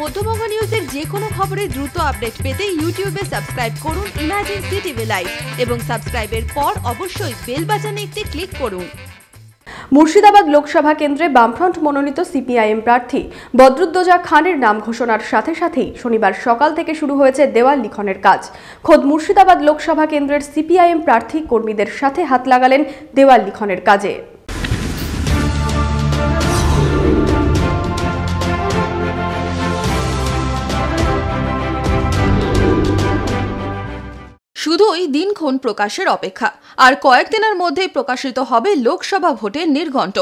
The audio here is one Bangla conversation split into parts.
মধ্যবঙ্গ নিউজের যে কোনো খবরের দ্রুত আপডেট পেতে ইউটিউবে সাবস্ক্রাইব করুন ইমাজিন সিটিভি লাইভ এবং সাবস্ক্রাইবের পর অবশ্যই বেল বাটনে একটি ক্লিক করুন। মুর্শিদাবাদ লোকসভা কেন্দ্রে বামফ্রন্ট মনোনীত সিপিআইএম প্রার্থী বদরুদ্দোজা খানের নাম ঘোষণার সাথে সাথেই শনিবার সকাল থেকে শুরু হয়েছে দেওয়াল লিখনের কাজ। খোদ মুর্শিদাবাদ লোকসভা কেন্দ্রের সিপিআইএম প্রার্থী কর্মীদের সাথে হাত লাগালেন দেওয়াল লিখনের কাজে। শুধুই দিনক্ষণ প্রকাশের অপেক্ষা। আর কয়েকদিনের মধ্যেই প্রকাশিত হবে লোকসভা ভোটের নির্ঘণ্ট।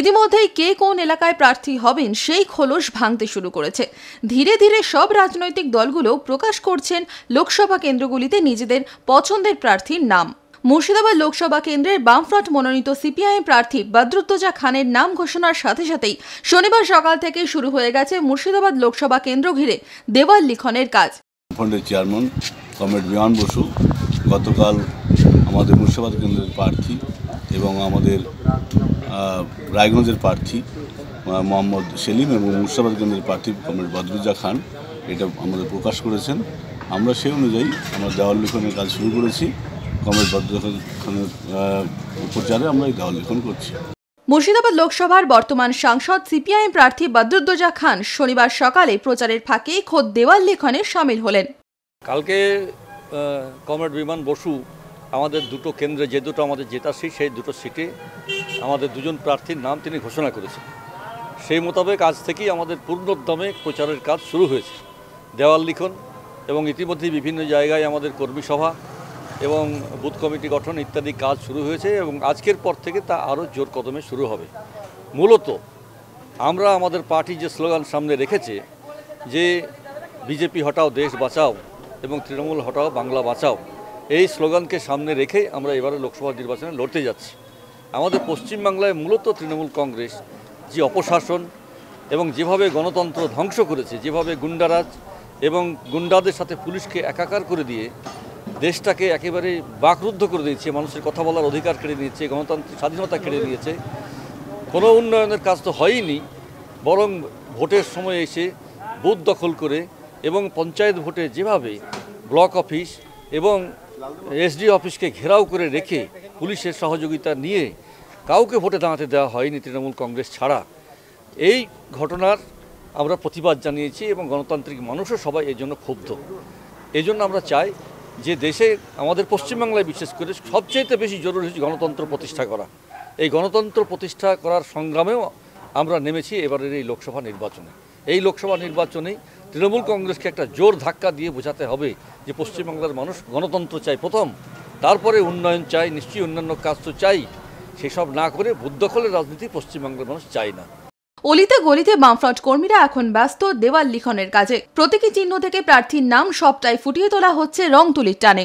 ইতিমধ্যেই কে কোন এলাকায় প্রার্থী হবেন সেই খোলস ভাঙতে শুরু করেছে। ধীরে ধীরে সব রাজনৈতিক দলগুলো প্রকাশ করছেন লোকসভা কেন্দ্রগুলিতে নিজেদের পছন্দের প্রার্থীর নাম। মুর্শিদাবাদ লোকসভা কেন্দ্রের বামফ্রন্ট মনোনীত সিপিআইএম প্রার্থী বদরুদ্দোজা খানের নাম ঘোষণার সাথে সাথেই শনিবার সকাল থেকে শুরু হয়ে গেছে মুর্শিদাবাদ লোকসভা কেন্দ্র ঘিরে দেওয়াল লিখনের কাজ। চেয়ারম্যান কমরেড বিমান বসু গতকাল আমাদের মুর্শিদাবাদ কেন্দ্রের প্রার্থী এবং আমাদের রায়গঞ্জের প্রার্থী মোহাম্মদ সেলিম এবং মুর্শিদাবাদ কেন্দ্রের প্রার্থী কমরেড বদরুজ্জা খান এটা আমাদের প্রকাশ করেছেন। আমরা সেই অনুযায়ী আমরা দেওয়াল লিখনের কাজ শুরু করেছি। কমরেড বদরুজ্জা খানের আহ, প্রচারে আমরা এই দেওয়াল লিখন করছি। মুর্শিদাবাদ লোকসভার বর্তমান সাংসদ সিপিআইএম প্রার্থী বদরুদ্দোজা খান শনিবার সকালে প্রচারের ফাঁকে খোদ দেওয়াল লেখনে সামিল হলেন। কালকে কমরেড বিমান বসু আমাদের দুটো কেন্দ্রে, যে দুটো আমাদের জেতা সিট, সেই দুটো সিটে আমাদের দুজন প্রার্থীর নাম তিনি ঘোষণা করেছেন। সেই মোতাবেক আজ থেকেই আমাদের পূর্ণোদ্যমে প্রচারের কাজ শুরু হয়েছে। দেওয়াল লিখন এবং ইতিমধ্যেই বিভিন্ন জায়গায় আমাদের কর্মী সভা এবং বুথ কমিটি গঠন ইত্যাদি কাজ শুরু হয়েছে এবং আজকের পর থেকে তা আরও জোর কদমে শুরু হবে। মূলত আমরা আমাদের পার্টি যে স্লোগান সামনে রেখেছে যে, বিজেপি, হটাও, দেশ বাঁচাও। এবং তৃণমূল হটাও, বাংলা বাঁচাও। এই স্লোগানকে সামনে রেখে আমরা এবারে লোকসভা নির্বাচনে লড়তে যাচ্ছি। আমাদের পশ্চিমবাংলায় মূলত তৃণমূল কংগ্রেস, যে অপশাসন এবং যেভাবে গণতন্ত্র ধ্বংস করেছে, যেভাবে গুন্ডারাজ এবং গুন্ডাদের সাথে পুলিশকে একাকার করে দিয়ে দেশটাকে একেবারে বাকরুদ্ধ করে দিয়েছে, মানুষের কথা বলার অধিকার কেড়ে নিয়েছে, গণতান্ত্রিক স্বাধীনতা কেড়ে নিয়েছে, কোনো উন্নয়নের কাজ তো হয়নি বরং ভোটের সময় এসে বুথ দখল করে এবং পঞ্চায়েত ভোটে যেভাবে ব্লক অফিস এবং এসডি অফিসকে ঘেরাও করে রেখে পুলিশের সহযোগিতা নিয়ে কাউকে ভোটে দাঁড়াতে দেওয়া হয়নি তৃণমূল কংগ্রেস ছাড়া, এই ঘটনার আমরা প্রতিবাদ জানিয়েছি এবং গণতান্ত্রিক মানুষও সবাই এই জন্য ক্ষুব্ধ। এই জন্য আমরা চাই যে দেশে, আমাদের পশ্চিমবাংলায় বিশেষ করে সবচেয়ে বেশি জরুরি হচ্ছে গণতন্ত্র প্রতিষ্ঠা করা। এই গণতন্ত্র প্রতিষ্ঠা করার সংগ্রামেও আমরা নেমেছি এবারের এই লোকসভা নির্বাচনে। এই লোকসভা নির্বাচনেই তৃণমূল কংগ্রেসকে একটা জোর ধাক্কা দিয়ে বোঝাতে হবে যে পশ্চিমবাংলার মানুষ গণতন্ত্র চাই প্রথম। তারপরে উন্নয়ন চাই, নিশ্চয়ই অন্যান্য কাজ তো চাই। সেসব না করে বুদ্ধখলের রাজনীতি পশ্চিমবাংলার মানুষ চায় না। অলিতে গলিতে বামফ্রন্ট কর্মীরা এখন ব্যস্ত দেওয়াল লিখনের কাজে। প্রতীকী চিহ্ন থেকে প্রার্থীর নাম সবটাই ফুটিয়ে তোলা হচ্ছে রং তুলির টানে।